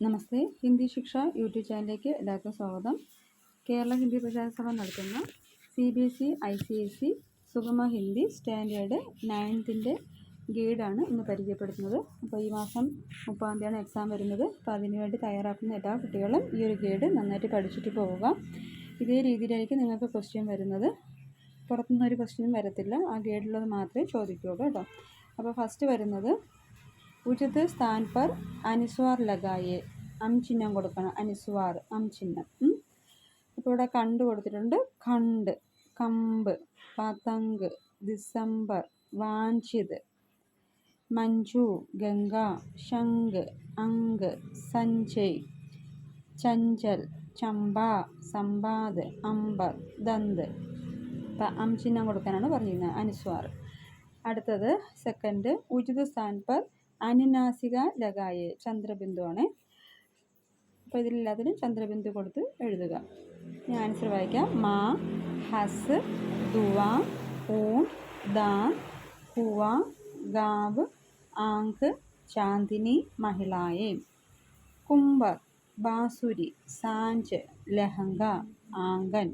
നമസ്തേ. ഹിന്ദി ശിക്ഷ യൂട്യൂബ് ചാനലിലേക്ക് എല്ലാവർക്കും സ്വാഗതം. കേരള ഹിന്ദി പ്രചാര സഭ നടത്തുന്ന C B S E I C S E Sugama Hindi standard നയൻത്തിന്റെ ഗൈഡാണ് ഇന്ന് പരിചയപ്പെടുത്തുന്നത്. അപ്പോൾ ഈ മാസം മുപ്പതാം തീയതിയാണ് എക്സാം വരുന്നത്. അപ്പോൾ അതിനുവേണ്ടി തയ്യാറാക്കുന്ന എല്ലാ കുട്ടികളും ഈ ഒരു ഗൈഡ് നന്നായിട്ട് പഠിച്ചിട്ട് പോവുക. ഇതേ രീതിയിലായിരിക്കും നിങ്ങൾക്ക് ക്വസ്റ്റ്യൻ വരുന്നത്. പുറത്തുനിന്ന് ഒരു ക്വസ്റ്റ്യനും വരത്തില്ല. ആ ഗൈഡിലുള്ളത് മാത്രമേ ചോദിക്കുകയുള്ളൂ കേട്ടോ. അപ്പോൾ ഫസ്റ്റ് വരുന്നത് ഉചിത് സ്ഥാൻ പർ അനുസ്വാർ ലഗായെ. അം ചിഹ്നം കൊടുക്കണം. അനുസ്വാർ അം ചിഹ്നം. ഇപ്പോൾ ഇവിടെ കണ്ട് കൊടുത്തിട്ടുണ്ട്. ഖണ്ട് കമ്പ് പതങ്ക് ഡിസംബർ വാഞ്ചിത് മഞ്ജു ഗംഗ ശംഖ് അങ്ക് സഞ്ജയ് ചഞ്ചൽ ചമ്പ സമ്പാദ് അമ്പർ ദന്ത്. അപ്പം അം ചിഹ്നം കൊടുക്കാനാണ് പറഞ്ഞിരുന്നത്. അനുസ്വാർ. അടുത്തത് സെക്കൻഡ് ഉചിത സ്ഥാൻ പർ അനുനാസിക ലഗായെ ചന്ദ്രബിന്ദുവാണ്. അപ്പോൾ ഇതിലെല്ലാത്തിനും ചന്ദ്രബിന്ദു കൊടുത്ത് എഴുതുക. ഞാൻ ആൻസർ വായിക്കാം. മാ ഹസ് ദുവ ഊൺ ദാ ഹുവ ഗാവ് ആങ്ക് ചാന്ദിനി മഹിളായെ. കുംഭർ ബാസുരി സാഞ്ച് ലഹങ്ക ആങ്കൻ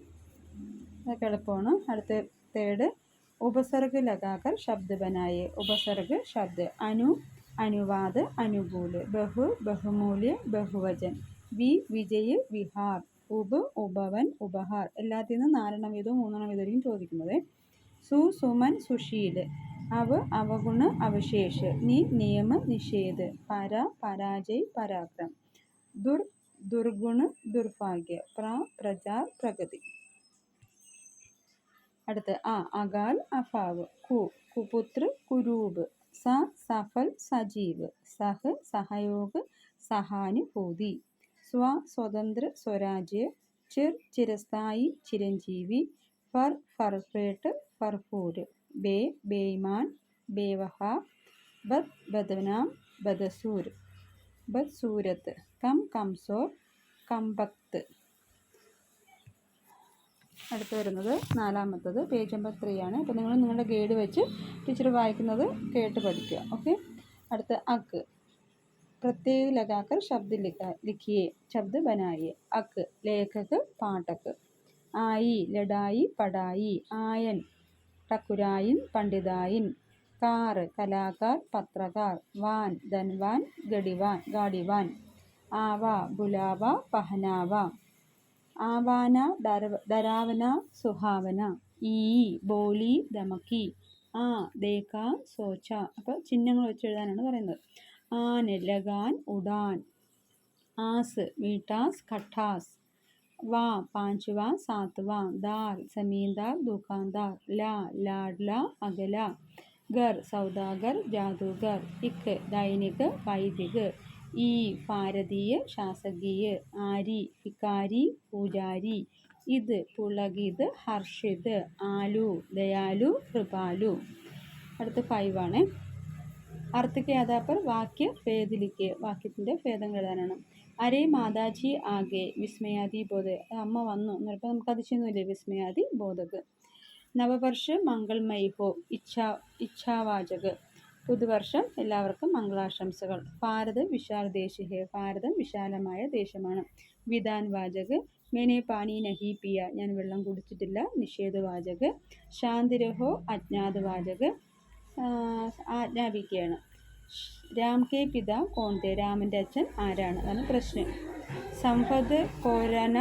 അതൊക്കെ എളുപ്പമാണ്. അടുത്ത തേർഡ് ഉപസർഗ് ലഗാകർ ശബ്ദ ബനായെ ഉപസർഗ് ശബ്ദ അനു അനുവാദ് അനുകൂൽ ബഹു ബഹുമൂല്യ ബഹുവചൻ. വി വിജയ് വിഹാർ. ഉപ് ഉപവൻ ഉപഹാർ. എല്ലാത്തിൽ നിന്നും നാലെണ്ണം വീതവും മൂന്നെണ്ണം വീതവും ചോദിക്കുന്നത്. സു സുമൻ സുശീൽ അവ അവഗുണ അവശേഷ്. നി നിയമ നിഷേധ്. പര പരാജയ് പരാക്രം. ദുർ ദുർഗുണ ദുർഭാഗ്യ. പ്ര പ്രചാർ പ്രഗതി. അടുത്ത് ആ അകാൽ അഫാവ്. കു കുപുത്ര കുരൂപ്. സ സഫൽ സജീവ് സഹ് സഹയോഗ് സഹാനുഭൂതി സ്വ സ്വതന്ത്ര സ്വരാജ്യ ചിർ ചിരസ്ഥായി ചിരഞ്ജീവി ഫർ ഫർഫേട്ട് ഫർഫൂർ ബേ ബേയ്മാൻ ബേവഹ ബദ് ബദനാം ബദസൂർ ബദ് സൂരത്ത് കം കംസോർ കമ്പക്ത് അടുത്ത് വരുന്നത് നാലാമത്തത് പേജ് നമ്പർ ത്രീ ആണ്. അപ്പോൾ നിങ്ങൾ നിങ്ങളുടെ ഗൈഡ് വെച്ച് ടീച്ചർ വായിക്കുന്നത് കേട്ട് പഠിക്കുക. ഓക്കെ അടുത്ത അക്ക് പ്രത്യേക ലഗാക്കർ ശബ്ദ ലിഖ ലിഖിയെ ശബ്ദ ബനായിയെ അക്ക് ലേഖക് പാട്ടക്ക് ആയി ലഡായി പടായി. ആയൻ ടക്കുരായിൻ പണ്ഡിതായിൻ. കാർ കലാകാർ പത്രകാർ. വാൻ ധൻവാൻ ഗഡിവാൻ ഗാഡിവാൻ. ആവ ബുലാവ പഹനാവ. ആവാന ധരാവന സുഹാവന. ഈ ബോലി ദമക്കി. ആ ദേക്ക സോച്ച. അപ്പോൾ ചിഹ്നങ്ങൾ വെച്ച് എഴുതാനാണ് പറയുന്നത്. ആന ലഗാൻ ഉടാൻ ആസ് മീട്ടാസ് കട്ടാസ്. വാ പാഞ്ചുവ വാ ദാർ സമീന്ദാർ ദുക്കാന്ദാർ ലാ ലാഡ്ല അകല. ഗർ സൗദാഗർ ജാദൂഗർ. ഇക്ക് ദൈനിക് വൈദിക്. ഈ ഭാരതീയ ശാസകീയ ആരി ഭിക്കാരി പൂജാരി. ഇത് പുളകിത് ഹർഷിത് ആലു ദയാലു കൃപാലു. അടുത്ത ഫൈവ് ആണ്. അർത്ഥയ്ക്ക് യാഥാപ്പർ വാക്യ ഭേദിലിക്ക് വാക്യത്തിന്റെ ഭേദങ്ങൾ എഴുതാനാണ്. അരേ മാതാജി ആകെ വിസ്മയാദി ബോധ. അമ്മ വന്നു എന്ന് നമുക്ക് അതിശയൊന്നുമില്ലേ വിസ്മയാദി ബോധക്. നവവർഷ മംഗൾമയി ഹോ ഇച്ഛാ ഇച്ഛാവാചക്. പുതുവർഷം എല്ലാവർക്കും മംഗളാശംസകൾ. ഭാരത് വിശാൽ ദേശ് ഭാരതം വിശാലമായ ദേശമാണ്. വിധാൻ വാചക് മേനെ പാനി നഹി പിയ ഞാൻ വെള്ളം കുടിച്ചിട്ടില്ല നിഷേധ വാചക് ശാന്തിരഹോ അജ്ഞാത വാചക് ആജ്ഞാപിക്കുകയാണ് രാം കെ പിത കോൺതെ രാമന്റെ അച്ഛൻ ആരാണ്? അതാണ് പ്രശ്നം. സമ്പത് കോരന